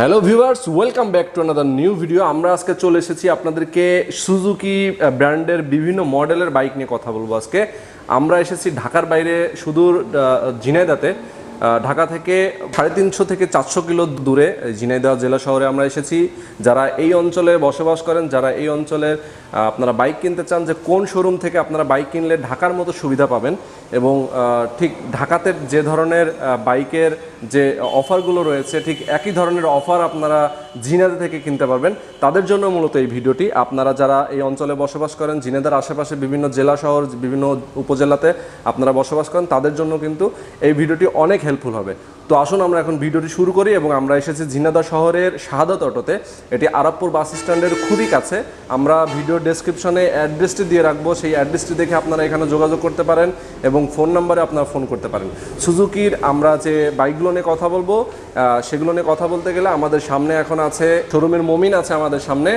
Hello viewers welcome back to another new video আমরা আজকে চলে এসেছি আপনাদেরকে সুজুকি ব্র্যান্ডের বিভিন্ন মডেলের বাইক নিয়ে কথা বলব আজকে। আমরা এসেছি ঢাকার বাইরে সুদূর ঝিনাইদাতে। ঢাকা থেকে সাড়ে তিনশো থেকে চারশো কিলো দূরে, এই ঝিনাইদহ জেলা শহরে আমরা এসেছি। যারা এই অঞ্চলে বসবাস করেন, যারা এই অঞ্চলের আপনারা বাইক কিনতে চান, যে কোন শোরুম থেকে আপনারা বাইক কিনলে ঢাকার মতো সুবিধা পাবেন এবং ঠিক ঢাকাতে যে ধরনের বাইকের যে অফারগুলো রয়েছে, ঠিক একই ধরনের অফার আপনারা ঝিনাইদহ থেকে কিনতে পারবেন। তাদের জন্য মূলত এই ভিডিওটি। আপনারা যারা এই অঞ্চলে বসবাস করেন, জিনেদার আশেপাশে বিভিন্ন জেলা শহর, বিভিন্ন উপজেলাতে আপনারা বসবাস করেন, তাদের জন্য কিন্তু এই ভিডিওটি অনেক হেল্পফুল হবে। তো আসুন আমরা এখন ভিডিওটি শুরু করি এবং আমরা এসেছি ঝিনাইদহ শহরের শাহাদত অটোতে। এটি আরাবপুর বাস স্ট্যান্ডের খুবই কাছে। আমরা ভিডিও ডেসক্রিপশনে অ্যাড্রেসটি দিয়ে রাখব। সেই অ্যাড্রেসটি দেখে আপনারা এখানে যোগাযোগ করতে পারেন এবং ফোন নাম্বারে আপনারা ফোন করতে পারেন। সুজুকির আমরা যে বাইকগুলো নিয়ে কথা বলব সেগুলো নিয়ে কথা বলতে গেলে আমাদের সামনে এখন আছে শোরুমের মমিন আছে আমাদের সামনে।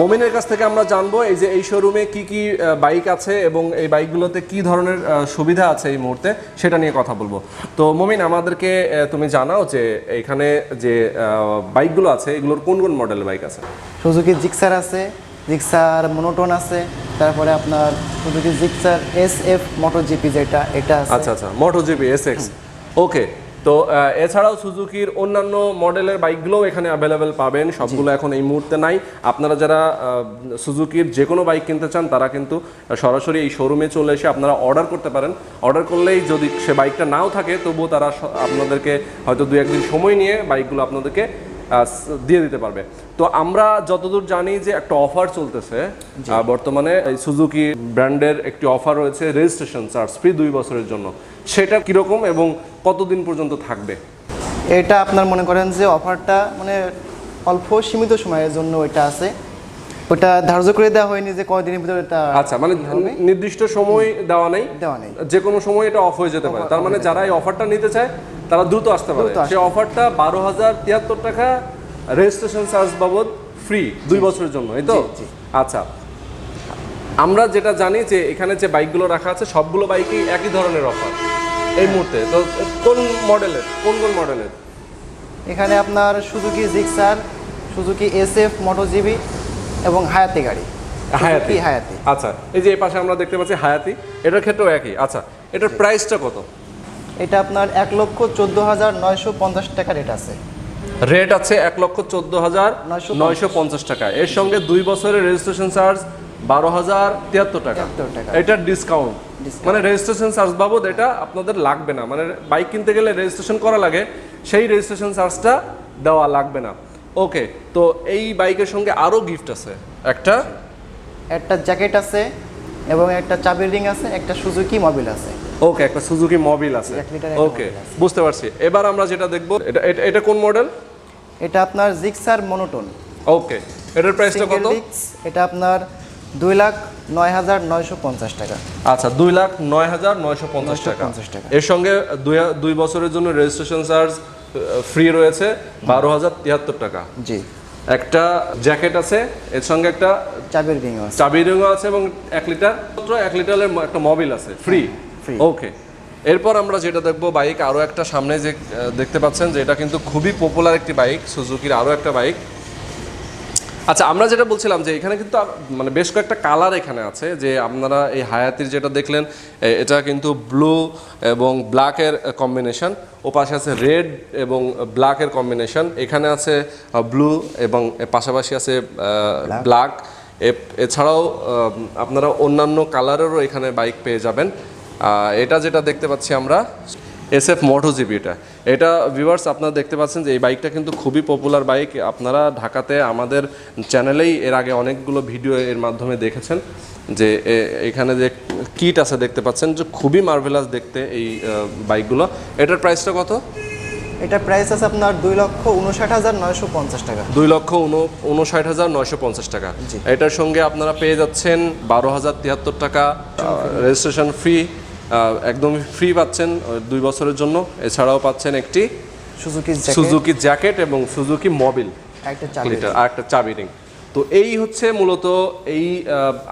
মমিনের কাছ থেকে আমরা জানব এই যে এই শোরুমে কি কি বাইক আছে এবং এই বাইকগুলোতে কি ধরনের সুবিধা আছে এই মুহূর্তে সেটা নিয়ে কথা বলব। তো মোমিন আমাদেরকে তুমি জানাও যে এখানে যে বাইকগুলো আছে এগুলোর কোন কোন মডেলের বাইক আছে? সুজুকি জিক্সার আছে জিক্সার মনোটোন আছে তারপরে আপনার Suzuki Gixxer S F MotoGP যেটা এটা আচ্ছা আচ্ছা মোটো জিপি এস এক্স ওকে তো এছাড়াও সুজুকির অন্যান্য মডেলের বাইকগুলোও এখানে অ্যাভেলেবেল পাবেন। সবগুলো এখন এই মুহূর্তে নাই। আপনারা যারা সুজুকির যে কোনো বাইক কিনতে চান তারা কিন্তু সরাসরি এই শোরুমে চলে এসে আপনারা অর্ডার করতে পারেন। অর্ডার করলেই যদি সে বাইকটা নাও থাকে তবুও তারা আপনাদেরকে হয়তো দু একদিন সময় নিয়ে বাইকগুলো আপনাদেরকে দিয়ে দিতে পারবে। তো আমরা যতদূর জানি যে একটা অফার চলতেছে বর্তমানে এই সুজুকি ব্র্যান্ডের একটি অফার রয়েছে রেজিস্ট্রেশন চার্জ ফ্রি দুই বছরের জন্য। সেটা কীরকম এবং কতদিন পর্যন্ত থাকবে? এটা আপনার মনে করেন যে অফারটা মানে অল্প সীমিত সময়ের জন্য এটা আছে। ওটা ধার্য করে দেওয়া হয়নি যে কয়দিনের ভিতরে এটা আচ্ছা মানে নির্দিষ্ট সময় দেওয়া নেই। দেওয়া নেই। যে কোনো সময় এটা অফ হয়ে যেতে পারে। তার মানে যারা এই অফারটা নিতে চায় তারা দ্রুত আসতে পারে। সেই অফারটা বারো হাজার তিয়াত্তর টাকা রেজিস্ট্রেশন চার্জ বাবদ ফ্রি দুই বছরের জন্য এই তো। আচ্ছা। আমরা যেটা জানি যে এখানে যে বাইকগুলো রাখা আছে সবগুলো বাইকই একই ধরনের অফার এই মুহূর্তে। তো কোন মডেলের কোন কোন মডেলের এখানে আপনার Suzuki Gixxer Suzuki S F MotoGP এবং হায়াতি গাড়ি। হায়াতি। হায়াতি? আচ্ছা এই যে এই পাশে আমরা দেখতে পাচ্ছি হায়াতি এটার ক্ষেত্রেও একই। আচ্ছা এটার প্রাইসটা কত? এটা আপনার এক লক্ষ চোদ্দ হাজার নয়শো পঞ্চাশ টাকা রেট আছে। রেট আছে এক লক্ষ চোদ্দ হাজার নয়শো পঞ্চাশ টাকা। এর সঙ্গে দুই বছরের রেজিস্ট্রেশন চার্জ বারো হাজার তিয়াত্তর টাকা। 73 টাকা। এটা ডিসকাউন্ট মানে রেজিস্ট্রেশন চার্জ বাবদ এটা আপনাদের লাগবে না। মানে বাইক কিনতে গেলে রেজিস্ট্রেশন করা লাগে সেই রেজিস্ট্রেশন চার্জটা দেওয়া লাগবে না। ওকে তো এই বাইকের সঙ্গে আরও গিফট আছে। একটা? একটা জ্যাকেট আছে এবং একটা চাবির রিং আছে একটা সুজুকি মোবিল আছে। ওকে একটা সুজুকি মোবিল আছে। ওকে বুঝতে পারছি। এবার আমরা যেটা দেখব এটা এটা- কোন মডেল এটা আপনার জিক্সার মনোটোন ওকে এটার প্রাইসটা কত? এটা আপনার দুই লাখ নয় হাজার নয়শো পঞ্চাশ টাকা। আচ্ছা দুই লাখ নয় হাজার নয়শো পঞ্চাশ টাকা। 950 টাকা। এর সঙ্গে দুই দুই বছরের জন্য রেজিস্ট্রেশন চার্জ ফ্রি রয়েছে বারো হাজার তিয়াত্তর টাকা। জি। একটা জ্যাকেট আছে এর সঙ্গে একটা চাবির রিংও আছে। চাবির রিংও আছে এবং এক লিটার মাত্র এক লিটারের একটা মোবিল আছে ফ্রি free। ওকে এরপর আমরা যেটা দেখব বাইক আরও একটা সামনে যে দেখতে পাচ্ছেন যে এটা কিন্তু খুবই পপুলার একটি বাইক সুজুকির আরও একটা বাইক আচ্ছা আমরা যেটা বলছিলাম যে এখানে কিন্তু মানে বেশ কয়েকটা কালার এখানে আছে যে আপনারা এই হায়াতির যেটা দেখলেন এটা কিন্তু ব্লু এবং ব্ল্যাকের কম্বিনেশন ও পাশে আছে রেড এবং ব্ল্যাকের কম্বিনেশন এখানে আছে ব্লু এবং পাশাপাশি আছে ব্ল্যাক এছাড়াও আপনারা অন্যান্য কালারেরও এখানে বাইক পেয়ে যাবেন। এটা যেটা দেখতে পাচ্ছি আমরা এস এফ মোটো জিবি এটা এটা ভিউয়ার্স আপনারা দেখতে পাচ্ছেন যে এই বাইকটা কিন্তু খুবই পপুলার বাইক আপনারা ঢাকাতে আমাদের চ্যানেলেই এর আগে অনেকগুলো ভিডিও এর মাধ্যমে দেখেছেন যে এখানে যে কিট আছে দেখতে পাচ্ছেন যে খুবই মার্ভেলাস দেখতে এই বাইকগুলো এটার প্রাইসটা কত? এটা প্রাইস আছে আপনার দুই লক্ষ উনষাট হাজার নয়শো পঞ্চাশ টাকা। দুই লক্ষ উনষাট হাজার নয়শো পঞ্চাশ টাকা। এটার সঙ্গে আপনারা পেয়ে যাচ্ছেন বারো হাজার তিয়াত্তর টাকা রেজিস্ট্রেশন ফ্রি একদমই ফ্রি পাচ্ছেন দুই বছরের জন্য। এছাড়াও পাচ্ছেন একটি সুজুকি সুজুকি জ্যাকেট এবং সুজুকি মোবিল একটা চাবি। আর একটা চাবি রিং তো এই হচ্ছে মূলত এই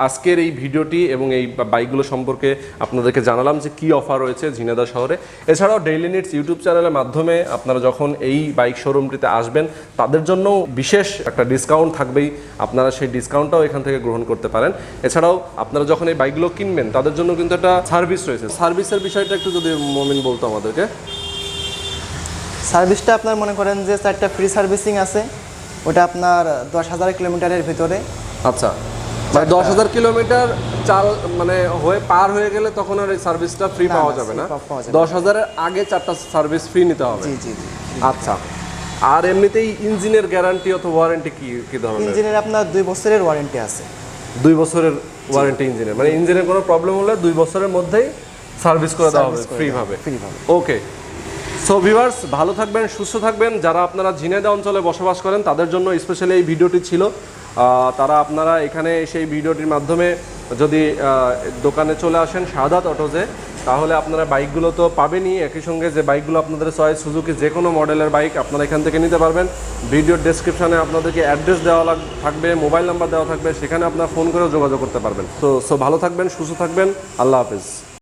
আজকের এই ভিডিওটি এবং এই বাইকগুলো সম্পর্কে আপনাদেরকে জানালাম যে কি অফার রয়েছে ঝিনাদা শহরে। এছাড়াও ডেইলি নিটস ইউটিউব চ্যানেলের মাধ্যমে আপনারা যখন এই বাইক শোরুমটিতে আসবেন, তাদের জন্য বিশেষ একটা ডিসকাউন্ট থাকবেই। আপনারা সেই ডিসকাউন্টটাও এখান থেকে গ্রহণ করতে পারেন। এছাড়াও আপনারা যখন এই বাইকগুলো কিনবেন, তাদের জন্য কিন্তু একটা সার্ভিস রয়েছে। সার্ভিসের বিষয়টা একটু যদি মমিন বলতো আমাদেরকে। সার্ভিসটা আপনার মনে করেন যে চারটা ফ্রি সার্ভিসিং আছে। ওটা আপনার দশ হাজার কিলোমিটারের ভিতরে। আচ্ছা মানে দশ হাজার কিলোমিটার চাল মানে হয়ে পার হয়ে গেলে তখন আর এই সার্ভিসটা ফ্রি পাওয়া যাবে না? দশ হাজারের আগে চারটা সার্ভিস ফ্রি নিতে হবে। জি জি জি আচ্ছা আর এমনিতেই ইঞ্জিনের গ্যারান্টি অথবা ওয়ারেন্টি কি কি ধরনের? ইঞ্জিনের আপনার দুই বছরের ওয়ারেন্টি আছে। দুই বছরের ওয়ারেন্টি ইঞ্জিনের মানে ইঞ্জিনের কোনো প্রবলেম হলে দুই বছরের মধ্যেই সার্ভিস করে দেওয়া হবে ফ্রি ভাবে। ওকে সো ভিউয়ার্স ভালো থাকবেন, সুস্থ থাকবেন। যারা আপনারা ঝিনাইদহ অঞ্চলে বসবাস করেন, তাদের জন্য স্পেশালি এই ভিডিওটি ছিল। তারা আপনারা এখানে সেই ভিডিওটির মাধ্যমে যদি দোকানে চলে আসেন সাদাত অটোজে, তাহলে আপনারা বাইকগুলো তো পাবেনই। একই সঙ্গে যে বাইকগুলো আপনাদের চয়েস, সুজুকি যে কোনো মডেলের বাইক আপনারা এখান থেকে নিতে পারবেন। ভিডিওর ডেসক্রিপশনে আপনাদেরকে অ্যাড্রেস দেওয়া লাগ- থাকবে মোবাইল নাম্বার দেওয়া থাকবে, সেখানে আপনারা ফোন করেও যোগাযোগ করতে পারবেন। তো সো ভালো থাকবেন, সুস্থ থাকবেন। আল্লাহ হাফিজ।